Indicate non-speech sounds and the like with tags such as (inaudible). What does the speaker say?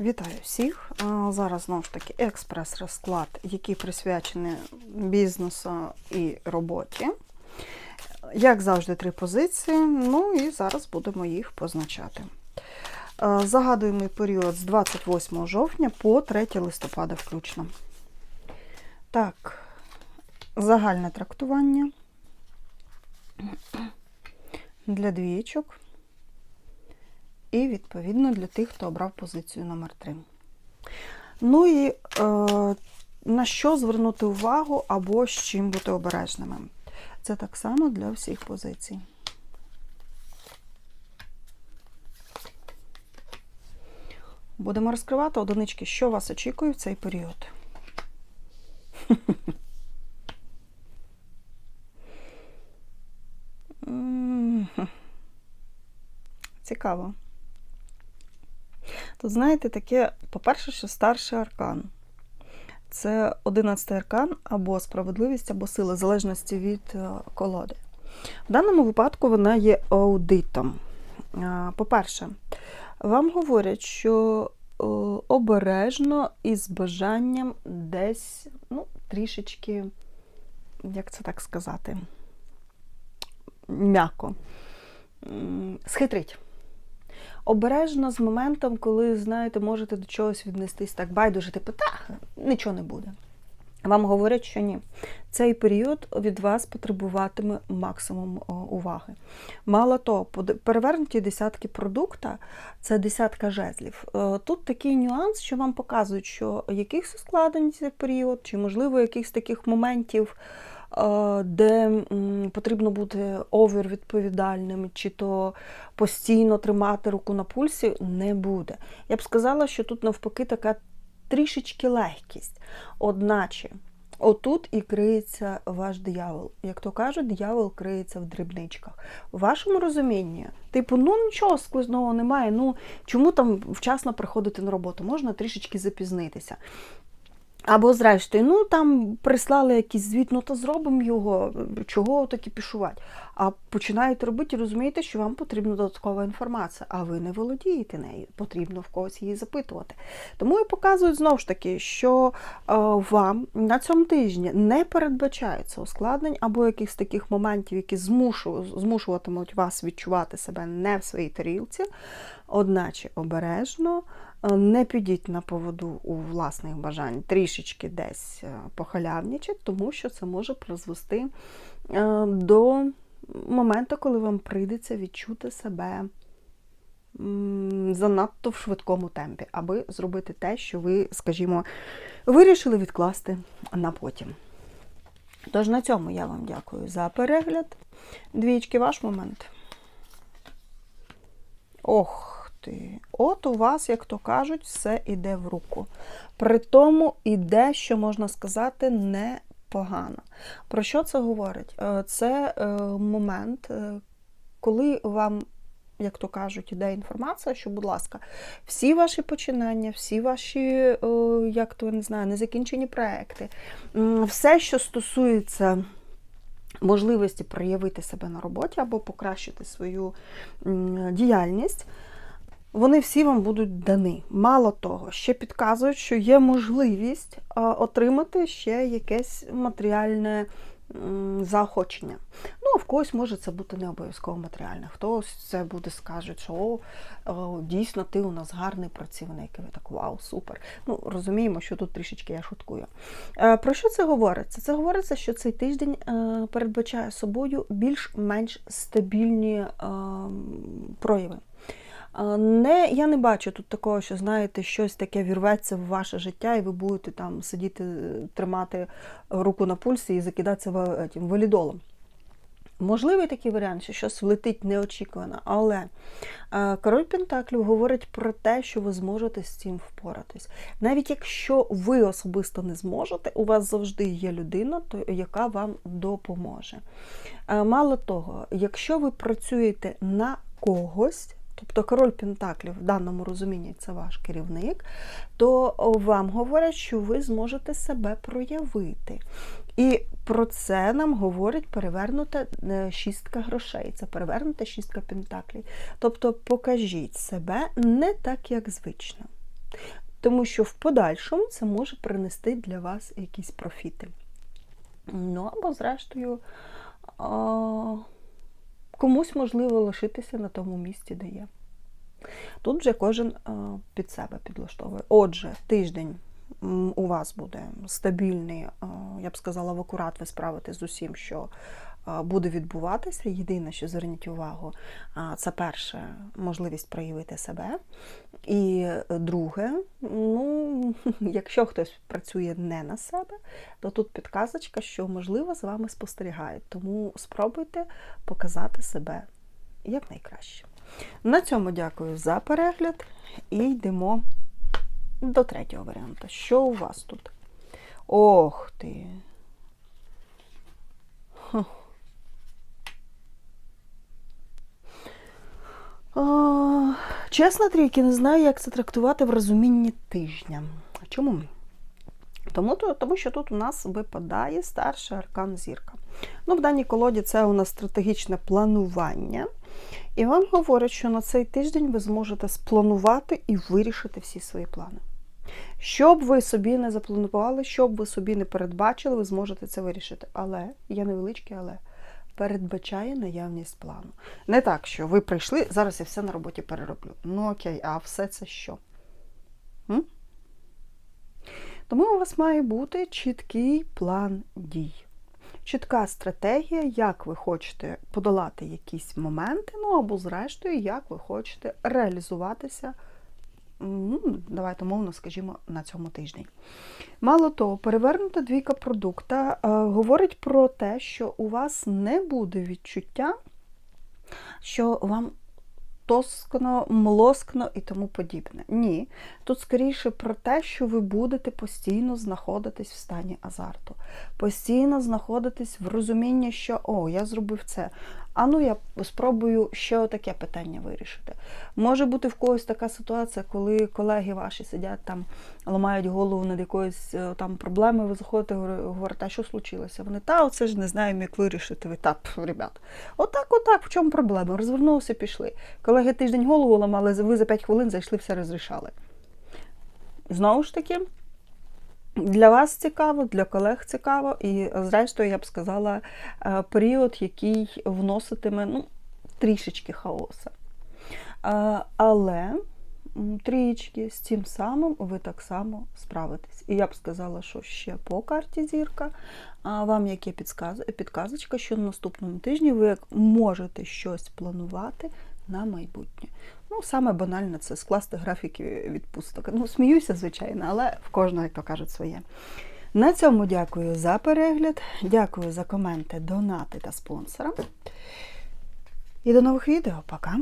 Вітаю всіх. Зараз знову ж таки експрес-розклад, який присвячений бізнесу і роботі. Як завжди, три позиції. Ну і зараз будемо їх позначати. Загадуємо період з 28 жовтня по 3 листопада включно. Так, загальне трактування для двічок. І, відповідно, для тих, хто обрав позицію номер 3 Ну і е, на що звернути увагу або з чим бути обережними. Це так само для всіх позицій. Будемо розкривати одинички, що вас очікує в цей період. (laughs) Цікаво. Тут, знаєте, таке, по-перше, що старший аркан. Це 11 аркан або справедливість, або сила, в залежності від е, колоди. В даному випадку вона є аудитом. Е, По-перше, вам говорять, що е, обережно і з бажанням десь ну, трішечки, як це так сказати, м'яко, схитрить. Обережно з моментом, коли, знаєте, можете до чогось віднестись так байдуже, типу, та, нічого не буде. Вам говорять, що ні. Цей період від вас потребуватиме максимум уваги. Мало того, перевернуті десятки продукта це десятка жезлів. Е, Тут такий нюанс, що вам показують, що якихось ускладнень цей період, чи, можливо, якихось таких моментів, де потрібно бути овервідповідальним, чи то постійно тримати руку на пульсі, не буде. Я б сказала, що тут навпаки така трішечки легкість. Одначе, отут і криється ваш диявол. Як то кажуть, диявол криється в дрібничках. У вашому розумінні, типу, ну нічого складного немає. Ну чому там вчасно приходити на роботу? Можна трішечки запізнитися. Або, зрештою, ну там прислали якийсь звіт, ну то зробимо його, чого таки пішувати. А починаєте робити і розумієте, що вам потрібна додаткова інформація, а ви не володієте нею, потрібно в когось її запитувати. Тому і показують знову ж таки, що е, вам на цьому тижні не передбачається ускладнень або якихось таких моментів, які змушу, змушуватимуть вас відчувати себе не в своїй тарілці, одначе обережно. Не підіть на поводу у власних бажань трішечки десь е, похалявнічать, тому що це може призвести е, до моменту, коли вам прийдеться відчути себе занадто в швидкому темпі, аби зробити те, що ви, скажімо, вирішили відкласти на потім. Тож на цьому я вам дякую за перегляд. Двічки, ваш момент. Ох ти. От у вас, як то кажуть, все йде в руку. При тому іде, що можна сказати, непогано. Про що це говорить? Е, Це е, момент, е, коли вам, як то кажуть, іде інформація, що, будь ласка, всі ваші починання, всі ваші, як то не знаю, незакінчені проекти, все, що стосується можливості проявити себе на роботі або покращити свою діяльність, вони всі вам будуть дані. Мало того, ще підказують, що є можливість отримати ще якесь матеріальне заохочення. Ну, а в когось може це бути не обов'язково матеріальне. Хтось це буде скаже, що о, о, дійсно ти у нас гарний працівник. І ви так вау, супер. Ну, розуміємо, що тут трішечки я шуткую. Е, Про що це говориться? Це говориться, що цей тиждень е, передбачає собою більш-менш стабільні е, прояви. Не, я не бачу тут такого, що знаєте, щось таке вірветься в ваше життя, і ви будете там сидіти, тримати руку на пульсі і закидатися тим валідолом. Можливий такий варіант, що щось влетить неочікувано, але король Пентаклів говорить про те, що ви зможете з цим впоратись. Навіть якщо ви особисто не зможете, у вас завжди є людина, яка вам допоможе. Мало того, якщо ви працюєте на когось, тобто король Пентаклів в даному розумінні це ваш керівник, то вам говорять, що ви зможете себе проявити. І про це нам говорить перевернута е, шістка грошей. Це перевернута шістка пентаклів. Тобто покажіть себе не так, як звично. Тому що в подальшому це може принести для вас якісь профіти. Ну або, зрештою, а, комусь можливо лишитися на тому місці, де є. Тут вже кожен під себе підлаштовує. Отже, тиждень у вас буде стабільний, я б сказала, в акурат ви справитесь з усім, що буде відбуватися. Єдине, що зверніть увагу, це перше можливість проявити себе. І е, друге, ну, (laughs) якщо хтось працює не на себе, то тут підказочка, що можливо з вами спостерігають. Тому спробуйте показати себе якнайкраще. На цьому дякую за перегляд і йдемо до третього варіанту. Що у вас тут? Ох ти! Хм. А, чесно, трійки, не знаю, як це трактувати в розумінні тижня. Чому? Тому, тому що тут у нас випадає старший аркан зірка. Ну, в даній колоді це у нас стратегічне планування. І вам говорять, що на цей тиждень ви зможете спланувати і вирішити всі свої плани. Що б ви собі не запланували, що б ви собі не передбачили, ви зможете це вирішити. Але, є невеличке, але передбачає наявність плану. Не так, що ви прийшли, зараз я все на роботі перероблю. Ну окей, а все це що? М? Тому у вас має бути чіткий план дій. Чітка стратегія, як ви хочете подолати якісь моменти, ну або, зрештою, як ви хочете реалізуватися, давайте мовно скажімо, на цьому тижні. Мало того, перевернута двійка продукта е, говорить про те, що у вас не буде відчуття, що вам тоскно, млоскно і тому подібне. Ні. Тут скоріше про те, що ви будете постійно знаходитись в стані азарту, постійно знаходитись в розумінні, що о, я зробив це. А ну я спробую ще таке питання вирішити. Може бути в когось така ситуація, коли колеги ваші сидять там, ламають голову над якоюсь е, там проблемою, ви заходите, говори- говорите, а що случилося? Вони, та оце ж не знаємо, як вирішити. Ви так, ребят. Отак, отак, в чому проблема? Розвернулися, пішли. Колеги тиждень голову ламали, ви за 5 хвилин зайшли, все розрішали. Знову ж таки, для вас цікаво, для колег цікаво, і, зрештою, я б сказала, е, період, який вноситиме ну, трішечки хаоса. Е, Але трієчки з цим самим ви так само справитесь. І я б сказала, що ще по карті зірка, а вам як є підказочка, що на наступному тижні ви можете щось планувати на майбутнє. Ну, саме банальне це скласти графіки відпусток. Ну, сміюся, звичайно, але в кожного, як то кажуть, своє. На цьому дякую за перегляд, дякую за коменти, донати та спонсорам. І до нових відео. Пока!